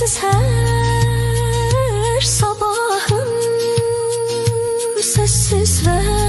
sensiz her sabahım sessiz ve